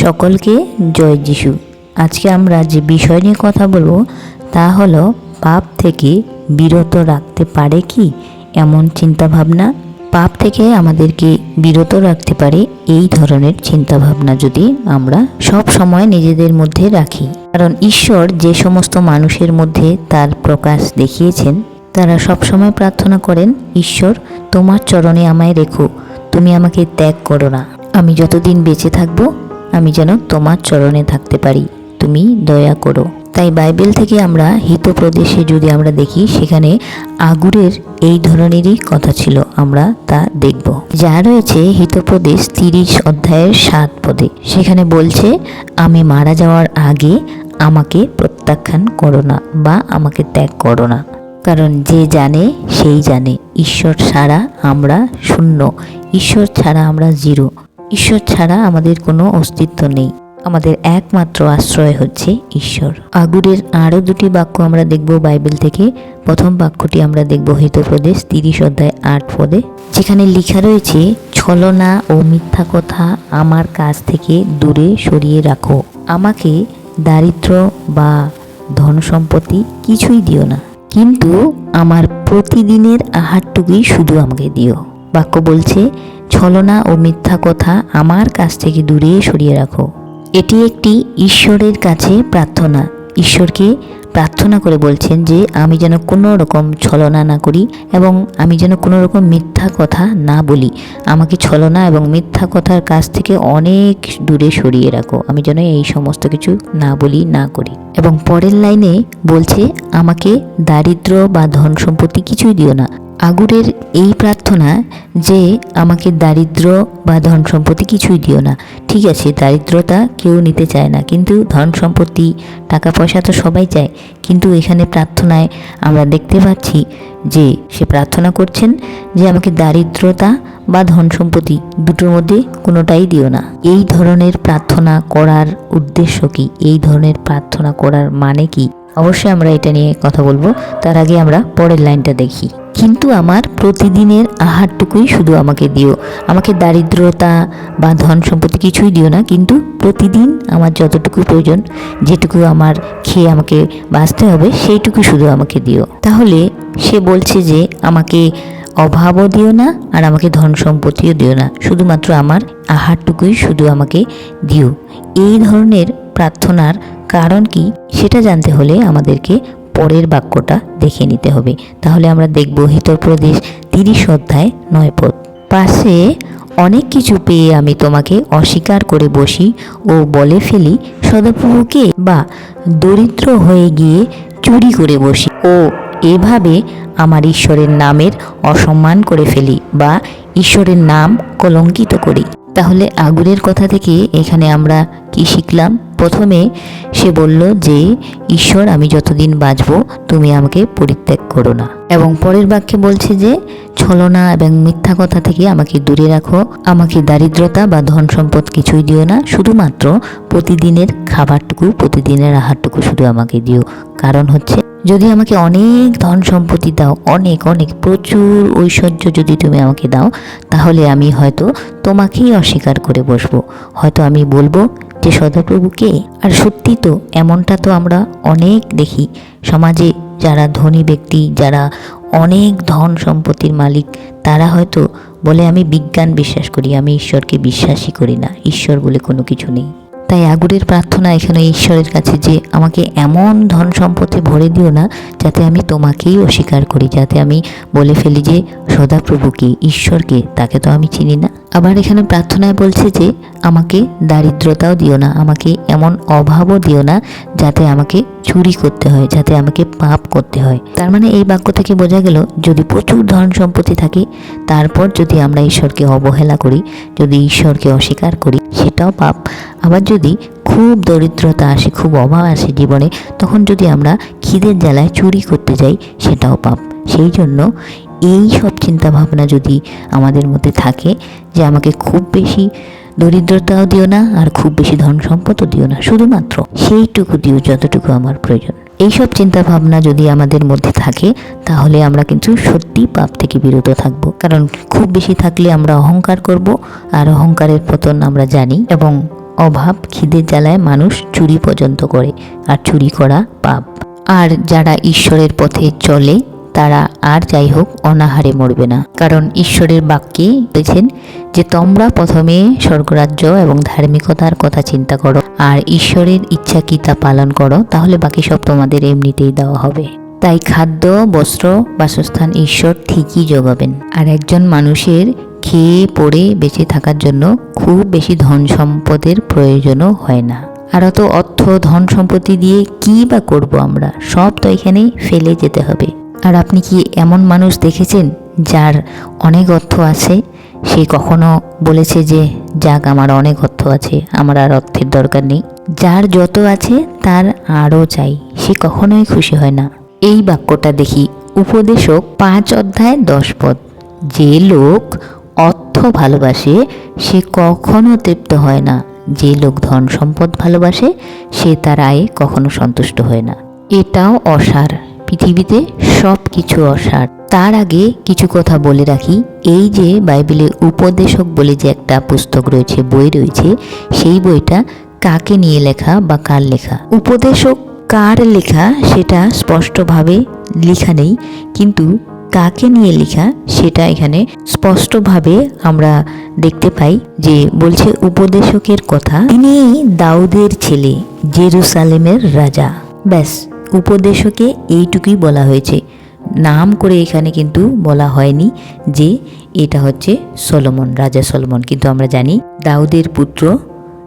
সকলকে জয় যিশু। আজকে আমরা যে বিষয় নিয়ে কথা বলব, তা হলো পাপ থেকে বিরত রাখতে পারে কি এমন চিন্তাভাবনা? পাপ থেকে আমাদেরকে বিরত রাখতে পারে এই ধরনের চিন্তাভাবনা যদি আমরা সব সময় নিজেদের মধ্যে রাখি। কারণ ঈশ্বর যে সমস্ত মানুষের মধ্যে তার প্রকাশ দেখিয়েছেন, তারা সব সময় প্রার্থনা করেন, ঈশ্বর, তোমার চরণে আমায় রেখো, তুমি আমাকে ত্যাগ করো না। আমি যতদিন বেঁচে থাকব আমি যেন তোমার চরণে থাকতে পারি। তুমি দয়া করো। তাই বাইবেল থেকে আমরা হিতপ্রদেশে যদি আমরা দেখি, সেখানে আগুরের এই ধরনেরই কথা ছিল। আমরা তা দেখব। যা রয়েছে হিতপ্রদেশ তিরিশ অধ্যায়ের সাত পদে। সেখানে বলছে, আমি মারা যাওয়ার আগে আমাকে প্রত্যাখ্যান করো না বা আমাকে ত্যাগ করো না। কারণ যে জানে, সেই জানে। ঈশ্বর ছাড়া আমরা শূন্য। ঈশ্বর ছাড়া আমরা জিরো। ঈশ্বর ছাড়া আমাদের কোনো অস্তিত্ব নেই। আমাদের একমাত্র আশ্রয় হচ্ছে ঈশ্বর। আগুরের আরও দুটি বাক্য আমরা দেখব বাইবেল থেকে। প্রথম বাক্যটি আমরা দেখব হিতপ্রদেশ তিরিশ অধ্যায় আট পদে, যেখানে লেখা রয়েছে, ছলনা ও মিথ্যা কথা আমার কাছ থেকে দূরে সরিয়ে রাখো। আমাকে দারিদ্র বা ধন সম্পত্তি কিছুই দিও না। কিন্তু আমার প্রতিদিনের আহারটুকুই শুধু আমাকে দিও। বাক্য বলছে, ছলনা ও মিথ্যা কথা আমার কাছ থেকে দূরে সরিয়ে রাখো। এটি একটি ঈশ্বরের কাছে প্রার্থনা। ঈশ্বরকে প্রার্থনা করে বলছেন যে, আমি যেন কোনো রকম ছলনা না করি এবং আমি যেন কোনো রকম মিথ্যা কথা না বলি। আমাকে ছলনা এবং মিথ্যা কথার কাছ থেকে অনেক দূরে সরিয়ে রাখো। আমি যেন এই সমস্ত কিছু না বলি, না করি। এবং পরের লাইনে বলছে, আমাকে দারিদ্র বা ধন সম্পত্তি কিছুই দিও না। আগুরের এই প্রার্থনা যে আমাকে দারিদ্র বা ধন সম্পত্তি কিছুই দিও না। ঠিক আছে, দারিদ্রতা কেউ নিতে চায় না, কিন্তু ধন সম্পত্তি, টাকা পয়সা তো সবাই চায়। কিন্তু এখানে প্রার্থনায় আমরা দেখতে পাচ্ছি যে সে প্রার্থনা করছেন যে আমাকে দারিদ্রতা বা ধন সম্পত্তি দুটোর মধ্যে কোনোটাই দিও না। এই ধরনের প্রার্থনা করার উদ্দেশ্য কি? এই ধরনের প্রার্থনা করার মানে কি? অবশ্যই আমরা এটা নিয়ে কথা বলব। তার আগে আমরা পরের লাইনটা দেখি। কিন্তু আমার প্রতিদিনের আহারটুকুই শুধু আমাকে দিও। আমাকে দারিদ্রতা বা ধন সম্পত্তি কিছুই দিও না, কিন্তু প্রতিদিন আমার যতটুকু প্রয়োজন, যেটুকু আমার খেয়ে আমাকে বাঁচতে হবে, সেইটুকু শুধু আমাকে দিও। তাহলে সে বলছে যে, আমাকে অভাবও দিও না আর আমাকে ধন সম্পত্তিও দিও না। শুধুমাত্র আমার আহারটুকুই শুধু আমাকে দিও। এই ধরনের প্রার্থনার কারণ কি সেটা জানতে হলে আমাদেরকে পরের বাক্যটা দেখে নিতে হবে। তাহলে আমরা দেখব হিতপ্রদেশ তিরিশ অধ্যায় নয় পদ। পাশে, অনেক কিছু পেয়ে আমি তোমাকে অস্বীকার করে বসি ও বলে ফেলি, সদাপ্রভুকে বা দরিদ্র হয়ে গিয়ে চুরি করে বসি ও এভাবে আমার ঈশ্বরের নামের অসম্মান করে ফেলি বা ঈশ্বরের নাম কলঙ্কিত করি। তাহলে আগুনের কথা থেকে এখানে আমরা কি শিখলাম? প্রথমে সে বলল যে, ঈশ্বর, আমি যতদিন বাঁচব, তুমি আমাকে পরিত্যাগ করো না। এবং পরের বাক্যে বলছে যে, ছলনা এবং মিথ্যা কথা থেকে আমাকে দূরে রাখো। আমাকে দারিদ্রতা বা ধন সম্পদ কিছুই দিও না। শুধুমাত্র প্রতিদিনের খাবারটুকু, প্রতিদিনের আহারটুকু শুধু আমাকে দিও। কারণ হচ্ছে যদি আমাকে অনেক ধন সম্পত্তি দাও, অনেক অনেক, প্রচুর ঐশ্বর্য যদি তুমি আমাকে দাও, তাহলে আমি হয়তো তোমাকেই অস্বীকার করে বসবো। হয়তো আমি বলব যে সদাপ্রভুকে আর সত্যি তো এমনটা তো আমরা অনেক দেখি। সমাজে যারা ধনী ব্যক্তি, যারা অনেক ধন সম্পত্তির মালিক, তারা হয়তো বলে, আমি বিজ্ঞান বিশ্বাস করি, আমি ঈশ্বরকে বিশ্বাসই করি না। ঈশ্বর বলে কোনো কিছু নেই। তাই আগুরের প্রার্থনা এখানে ঈশ্বরের কাছে যে আমাকে এমন ধন সম্পত্তি ভরে দিও না যাতে আমি তোমাকেই অস্বীকার করি, যাতে আমি বলে ফেলি যে সদাপ্রভুকে ঈশ্বরকে, তাকে তো আমি চিনি না। আবার এখানে প্রার্থনায় বলছে যে, আমাকে দারিদ্রতাও দিও না, আমাকে এমন অভাবও দিও না যাতে আমাকে চুরি করতে হয়, যাতে আমাকে পাপ করতে হয়। তার মানে এই বাক্য থেকে বোঝা গেল, যদি প্রচুর ধন সম্পত্তি থাকে, তারপর যদি আমরা ঈশ্বরকে অবহেলা করি, যদি ঈশ্বরকে অস্বীকার করি, সেটাও পাপ। আবার যদি খুব দরিদ্রতা আসে, খুব অভাব আসে জীবনে, তখন যদি আমরা খিদের জ্বালায় চুরি করতে যাই, সেটাও পাপ। সেই জন্য এই সব চিন্তা ভাবনা যদি আমাদের মধ্যে থাকে যে আমাকে খুব বেশি দরিদ্রতাও দিও না আর খুব বেশি ধন সম্পদও দিও না, শুধুমাত্র সেইটুকু দিও যতটুকু আমার প্রয়োজন। এইসব চিন্তা ভাবনা যদি আমাদের মধ্যে থাকে, তাহলে আমরা কিন্তু সত্যি পাপ থেকে বিরত থাকব। কারণ খুব বেশি থাকলে আমরা অহংকার করব, আর অহংকারের পতন আমরা জানি এবং অভাব খিদের জ্বালায় মানুষ চুরি পর্যন্ত করে, আর চুরি করা পাপ। আর যারা ঈশ্বরের পথে চলে তারা আর যাই হোক অনাহারে মরবে না। কারণ ঈশ্বরের বাক্যে বলেছেন যে, তোমরা প্রথমে স্বর্গরাজ্য এবং ধার্মিকতার কথা চিন্তা করো, আর ঈশ্বরের ইচ্ছা কি তা পালন করো, তাহলে বাকি সব তোমাদের এমনিতেই দেওয়া হবে। তাই খাদ্য, বস্ত্র, বাসস্থান ঈশ্বর ঠিকই যোগাবেন আর একজন মানুষের খেয়ে, পড়ে, বেঁচে থাকার জন্য খুব বেশি ধন সম্পদের প্রয়োজনও হয় না। আর অত অর্থ, ধন সম্পত্তি দিয়ে কি বা করব আমরা? সব তো এখানেই ফেলে যেতে হবে। আর আপনি কি এমন মানুষ দেখেছেন যার অনেক অর্থ আছে? সে কখনো বলেছে যে, যাক, আমার অনেক অর্থ আছে, আমার আর অর্থের দরকার নেই। যার যত আছে, তার আরও চাই, সে কখনোই খুশি হয় না। এই বাক্যটা দেখি উপদেশক পাঁচ অধ্যায় দশ পদ। যে লোক অর্থ ভালোবাসে, সে কখনো তৃপ্ত হয় না। যে লোক ধন সম্পদ ভালোবাসে, সে তার আয়ে কখনো সন্তুষ্ট হয় না। এটাও অসার। পৃথিবীতে সব কিছু অসার। তার আগে কিছু কথা বলে রাখি। এই যে বাইবেলে উপদেশক বলে যে একটা পুস্তক রয়েছে, বই রয়েছে, সেই বইটা কাকে নিয়ে লেখা বা কার লেখা? উপদেশক কার লেখা সেটা স্পষ্টভাবে লেখা নেই, কিন্তু কাকে নিয়ে লেখা সেটা এখানে স্পষ্টভাবে আমরা দেখতে পাই যে বলছে উপদেশকের কথা। তিনি দাউদের ছেলে, জেরুসালেমের রাজা। ব্যাস। উপদেশকে এইটুকুই বলা হয়েছে। নাম করে এখানে কিন্তু বলা হয়নি যে এটা হচ্ছে সলোমন, রাজা সলোমন। কিন্তু আমরা জানি দাউদের পুত্র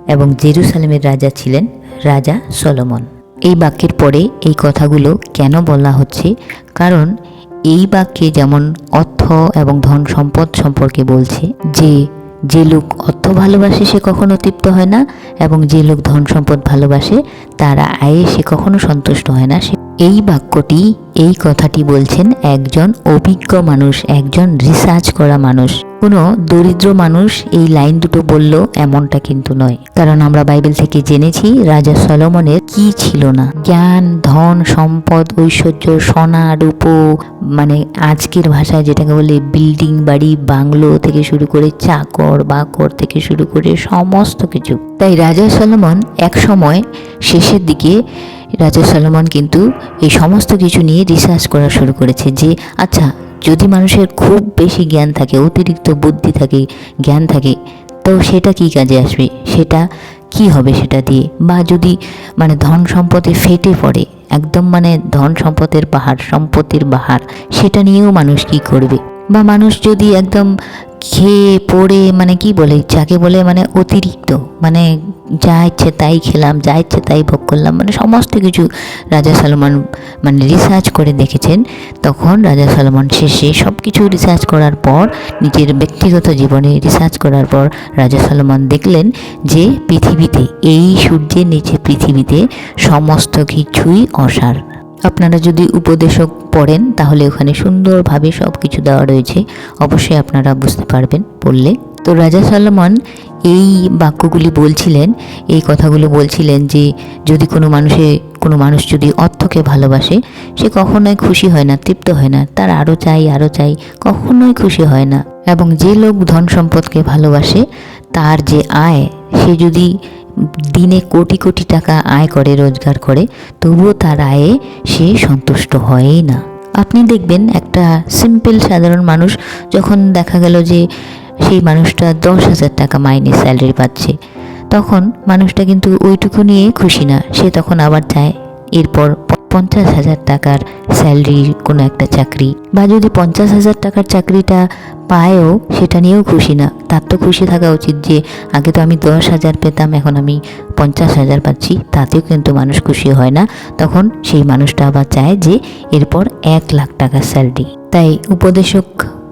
এবং জেরুসালেমের রাজা ছিলেন রাজা সলোমন। এই বাক্যের পরে এই কথাগুলো কেন বলা হচ্ছে? কারণ এই বাক্যে যেমন অর্থ এবং ধন সম্পদ সম্পর্কে বলছে যে যে লোক অর্থ ভালোবাসে সে কখনো তৃপ্ত হয় না, এবং যে লোক ধন সম্পদ ভালোবাসে, তারা আয়ে সে কখনো সন্তুষ্ট হয় না। সে এই বাক্যটি এই কথাটি বলছেন একজন অভিজ্ঞ মানুষ, একজন রিসার্চ করা মানুষ। কোনো দরিদ্র মানুষ এই লাইন দুটো বলল এমনটা কিন্তু নয়। কারণ আমরা বাইবেল থেকে জেনেছি রাজা সলমনের কি ছিল না। জ্ঞান, ধন, সম্পদ, ঐশ্বর্য, সোনা, রূপ মানে আজকের ভাষায় যেটাকে বলে বিল্ডিং বাড়ি, বাংলো থেকে শুরু করে চাকর, বাকর থেকে শুরু করে সমস্ত কিছু। তাই রাজা সলমন এক সময় শেষের দিকে রাজা সলোমন কিন্তু এই সমস্ত কিছু নিয়ে রিসার্চ করা শুরু করেছে যে আচ্ছা যদি মানুষের খুব বেশি জ্ঞান থাকে, অতিরিক্ত বুদ্ধি থাকে, জ্ঞান থাকে, তো সেটা কি কাজে আসবে? সেটা কি হবে সেটা দিয়ে? বা যদি মানে ধন সম্পদে ফেটে পড়ে, একদম মানে ধন সম্পদের পাহাড়, সম্পত্তির পাহাড় সেটা নিয়েও মানুষ কি করবে? বা মানুষ যদি একদম খেয়ে, পড়ে মানে কি বলে, যাকে বলে মানে অতিরিক্ত মানে যা ইচ্ছে তাই খেলাম, যা ইচ্ছে তাই ভোগ করলাম মানে সমস্ত কিছু রাজা সালমান মানে রিসার্চ করে দেখেছেন। তখন রাজা সালমান শেষে সব কিছু রিসার্চ করার পর, নিজের ব্যক্তিগত জীবনে রিসার্চ করার পর রাজা সালমান দেখলেন যে পৃথিবীতে, এই সূর্যের নিচে পৃথিবীতে সমস্ত কিছুই অসার। আপনারা যদি উপদেশক পড়েন, তাহলে ওখানে সুন্দরভাবে সব কিছু দেওয়া রয়েছে। অবশ্যই আপনারা বুঝতে পারবেন পড়লে। তো রাজা সালমান এই বাক্যগুলি বলছিলেন, এই কথাগুলো বলছিলেন যে, যদি কোনো মানুষে, কোনো মানুষ যদি অর্থকে ভালোবাসে, সে কখনোই খুশি হয় না, তৃপ্ত হয় না। তার আরও চাই আরও চাই, কখনোই খুশি হয় না। এবং যে লোক ধন সম্পদকে ভালোবাসে, তার যে আয়, সে যদি দিনে কোটি কোটি টাকা আয় করে, রোজগার করে, তবুও তার আয়ে সে সন্তুষ্ট হয়ই না। আপনি দেখবেন একটা সিম্পল সাধারণ মানুষ যখন দেখা গেল যে সেই মানুষটা দশ হাজার টাকা মাইনে স্যালারি পাচ্ছে, তখন মানুষটা কিন্তু ওইটুকু নিয়ে খুশি না। সে তখন আবার চায়, এরপর পঞ্চাশ হাজার টাকার স্যালারির কোনো একটা চাকরি বা যদি পঞ্চাশ হাজার টাকার চাকরিটা পায়ও সেটা নিয়েও খুশি না, তার তো খুশি থাকা উচিত যে আগে তো আমি দশ হাজার পেতাম, এখন আমি পঞ্চাশ হাজার পাচ্ছি, তাতেও কিন্তু মানুষ খুশি হয় না। তখন সেই মানুষটা আবার চায় যে এরপর এক লাখ টাকার স্যালারি। তাই উপদেশক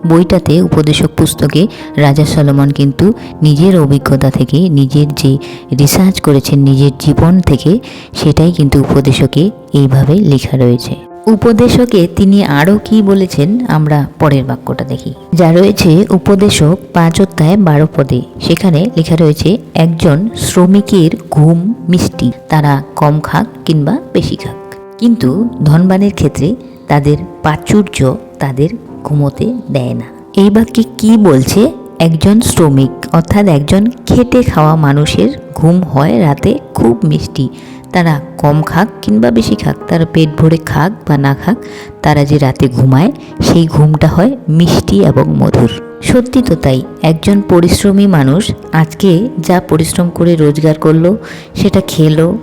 বইটাতে উপদেশক পুস্তকে রাজা সলমন কিন্তু নিজের অভিজ্ঞতা থেকে, নিজের যে রিসার্চ করেছেন, নিজের জীবন থেকে, সেটাই কিন্তু উপদেশকে এইভাবে লেখা রয়েছে। উপদেশকে তিনি আরও কি বলেছেন আমরা পরের বাক্যটা দেখি। যা রয়েছে উপদেশক পাঁচ অধ্যায় বারো পদে। সেখানে লেখা রয়েছে, একজন শ্রমিকের ঘুম মিষ্টি, তারা কম খাক কিংবা বেশি খাক। কিন্তু ধনবানের ক্ষেত্রে তাদের প্রাচুর্য তাদের ঘুমোতে দেয় না। এই বাক্যে কি বলছে? একজন শ্রমিক, অর্থাৎ একজন খেটে খাওয়া মানুষের ঘুম হয় রাতে খুব মিষ্টি। তারা কম খাক কিংবা বেশি খাক, তারা পেট ভরে খাক বা না খাক, তারা যে রাতে ঘুমায়, সেই ঘুমটা হয় মিষ্টি এবং মধুর। সত্যি তো তাই, একজন পরিশ্রমী মানুষ আজকে যা পরিশ্রম করে রোজগার করল, সেটা খেলো,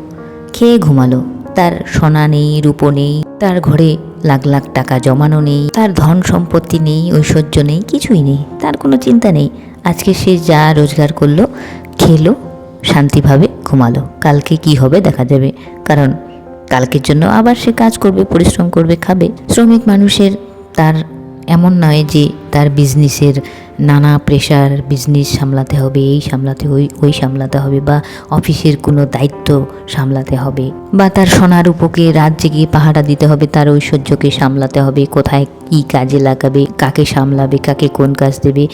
খেয়ে ঘুমালো। তার সোনা নেই, রূপো নেই, তার ঘরে লাখ লাখ টাকা জমানো নেই, তার ধন সম্পত্তি নেই, ঐশ্বর্য নেই, কিছুই নেই, তার কোনো চিন্তা নেই। আজকে সে যা রোজগার করল, খেলো, শান্তিভাবে ঘুমালো। কালকে কি হবে দেখা যাবে, কারণ কালকের জন্য আবার সে কাজ করবে, পরিশ্রম করবে, খাবে। শ্রমিক মানুষের তার এমন নয় যে তার বিজনেসের নানা প্রেশার বিজনেস সামলাতে হবে, এই সামলাতে ওই ওই সামলাতে হবে বা অফিসের কোনো দায়িত্ব সামলাতে হবে বা তার সোনার উপকে রাত জেগে পাহারা দিতে হবে, তার ঐশ্বর্যকে সামলাতে হবে, কোথায় কী কাজে লাগাবে, কাকে সামলাবে, কাকে কোন কাজ দেবে,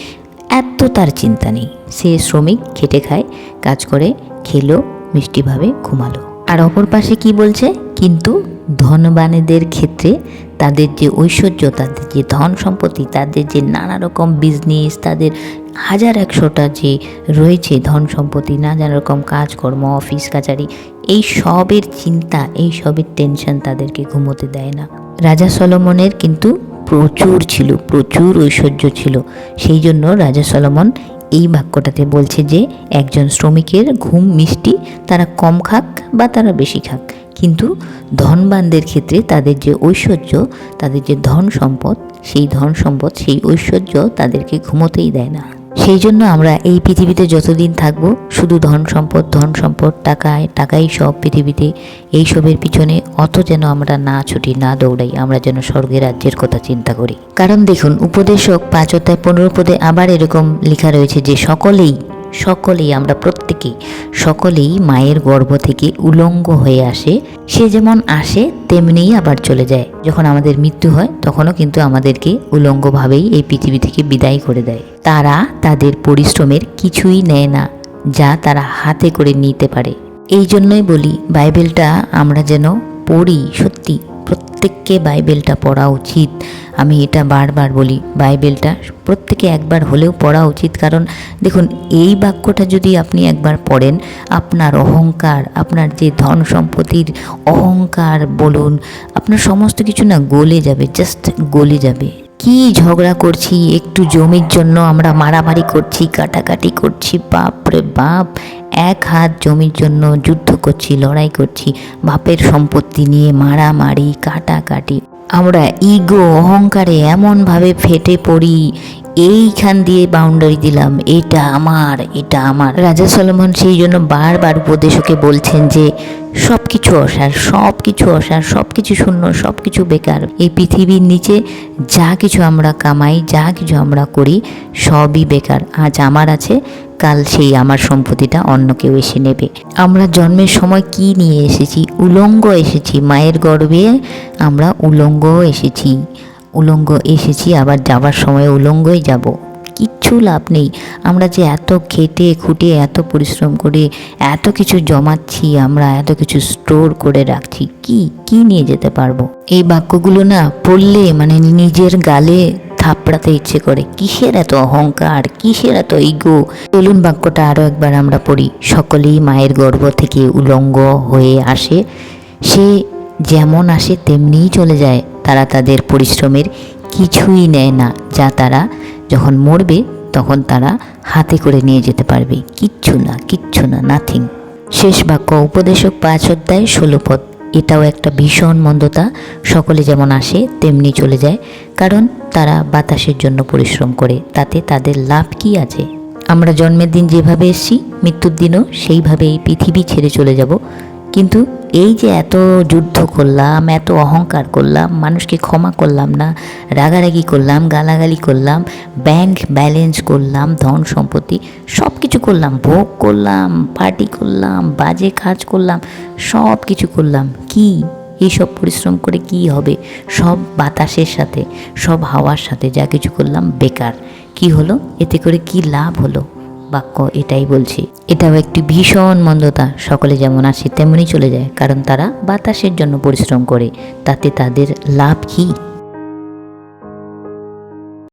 এত তার চিন্তা নেই। সে শ্রমিক খেটে খায়, কাজ করে, খেলো, মিষ্টিভাবে ঘুমালো। আর অপর পাশে কি বলছে? কিন্তু ধনবানেদের ক্ষেত্রে তাদের যে ঐশ্বর্য, তাদের যে ধন সম্পত্তি, তাদের যে নানা রকম বিজনেস তাদের হাজার একশোটা যে রয়েছে ধন সম্পত্তি, নানা রকম কাজকর্ম অফিস কাচারি, এই সবের চিন্তা, এই সবের টেনশন তাদেরকে ঘুমোতে দেয় না। রাজা সলমনের কিন্তু প্রচুর ছিল, প্রচুর ঐশ্বর্য ছিল। সেই জন্য রাজা সলোমন এই বাক্যটাতে বলছে যে, একজন শ্রমিকের ঘুম মিষ্টি, তারা কম খাক বা তারা বেশি খাক। কিন্তু ধনবানদের ক্ষেত্রে তাদের যে ঐশ্বর্য, তাদের যে ধন সম্পদ সেই ধন সম্পদ সেই ঐশ্বর্য তাদেরকে ঘুমোতেই দেয় না। সেই জন্য আমরা এই পৃথিবীতে যতদিন থাকব, শুধু ধন সম্পদ ধন সম্পদ, টাকায়, টাকাই সব পৃথিবীতে এইসবের পিছনে, অত যেন আমরা না ছুটি, না দৌড়াই, আমরা যেন স্বর্গের রাজ্যের কথা চিন্তা করি। কারণ দেখুন, উপদেশক পাঁচ অধ্যায় পনেরো পদে আবার এরকম লেখা রয়েছে যে, সকলেই সকলেই আমরা প্রত্যেকেই সকলেই মায়ের গর্ভ থেকে উলঙ্গ হয়ে আসে, সে যেমন আসে তেমনিই আবার চলে যায়। যখন আমাদের মৃত্যু হয়, তখনও কিন্তু আমাদেরকে উলঙ্গভাবেই এই পৃথিবী থেকে বিদায় করে দেয়। তারা তাদের পরিশ্রমের কিছুই নেয় না, যা তারা হাতে করে নিতে পারে। এই জন্যই বলি, বাইবেলটা আমরা যেন পড়ি সত্যি। প্রত্যেককে বাইবেলটা পড়া উচিত। আমি এটা বারবার বলি, বাইবেলটা প্রত্যেকে একবার হলেও পড়া উচিত। কারণ দেখুন, এই বাক্যটা যদি আপনি একবার পড়েন, আপনার অহংকার, আপনার যে ধন সম্পত্তির অহংকার বলুন, আপনার সমস্ত কিছু না গলে যাবে জাস্ট গলে যাবে। কি ঝগড়া করছি, একটু জমির জন্য আমরা মারামারি করছি, কাটাকাটি করছি, বাপ রে বাপ। এক হাত জমির জন্য যুদ্ধ করছি, লড়াই করছি, বাপের সম্পত্তি নিয়ে মারামারি, কাটাকাটি। আমরা ইগো অহংকারে এমনভাবে ফেটে পড়ি, এইখান দিয়ে বাউন্ডারি দিলাম, এটা আমার এটা আমার। রাজা সলমন সেই জন্য বারবার উপদেশকে বলছেন যে সব কিছু অসার সব কিছু অসার সব কিছু শূন্য সব কিছু বেকার। এই পৃথিবীর নিচে যা কিছু আমরা কামাই, যা কিছু আমরা করি, সবই বেকার। আজ আমার আছে, কাল সেই আমার সম্পত্তিটা অন্য কেউ এসে নেবে। আমরা জন্মের সময় কি নিয়ে এসেছি? উলঙ্গ এসেছি, মায়ের গর্ভে আমরা উলঙ্গ এসেছি। উলঙ্গ এসেছি, আবার যাবার সময় উলঙ্গই যাব। কিচ্ছু লাভ নেই। আমরা যে এত খেটে খুঁটে, এত পরিশ্রম করে, এত কিছু জমাচ্ছি আমরা, এত কিছু স্টোর করে রাখছি, কি কি নিয়ে যেতে পারব? এই বাক্যগুলো না পড়লে মানে নিজের গালে থাপড়াতে ইচ্ছে করে। কিসের এত অহংকার? কিসের এত ইগো চলুন বাক্যটা আরও একবার আমরা পড়ি। সকলেই মায়ের গর্ভ থেকে উলঙ্গ হয়ে আসে। সে যেমন আসে, তেমনিই চলে যায়। তারা তাদের পরিশ্রমের কিছুই নেয় না, যা তারা যখন মরবে, তখন তারা হাতে করে নিয়ে যেতে পারবে। কিচ্ছু না কিচ্ছু না নাথিং শেষ বাক্য উপদেশক পাঁচ অধ্যায় ষোলো পদ। এটাও একটা ভীষণ মন্দতা। সকলে যেমন আসে, তেমনি চলে যায়। কারণ তারা বাতাসের জন্য পরিশ্রম করে, তাতে তাদের লাভ কি আছে? আমরা জন্মের দিন যেভাবে এসছি, মৃত্যুর দিনও সেইভাবে এই পৃথিবী ছেড়ে চলে যাব। কিন্তু এই যে এত যুদ্ধ করলাম, এত অহংকার করলাম, মানুষকে ক্ষমা করলাম না, রাগারাগি করলাম, গালাগালি করলাম ব্যাংক ব্যালেন্স করলাম, ধন সম্পত্তি সব কিছু করলাম, ভোগ করলাম পার্টি করলাম, বাজে কাজ করলাম সব কিছু করলাম। কি? এইসব পরিশ্রম করে কি হবে? সব বাতাসের সাথে, সব হাওয়ার সাথে যা কিছু করলাম, বেকার। কি হলো? এতে করে কি লাভ হলো? বাক্য এটাই বলছি। এটাও একটি ভীষণ মন্দতা। সকলে যেমন আসে তেমনই চলে যায়, কারণ তারা বাতাসের জন্য পরিশ্রম করে, তাতে তাদের লাভ কী?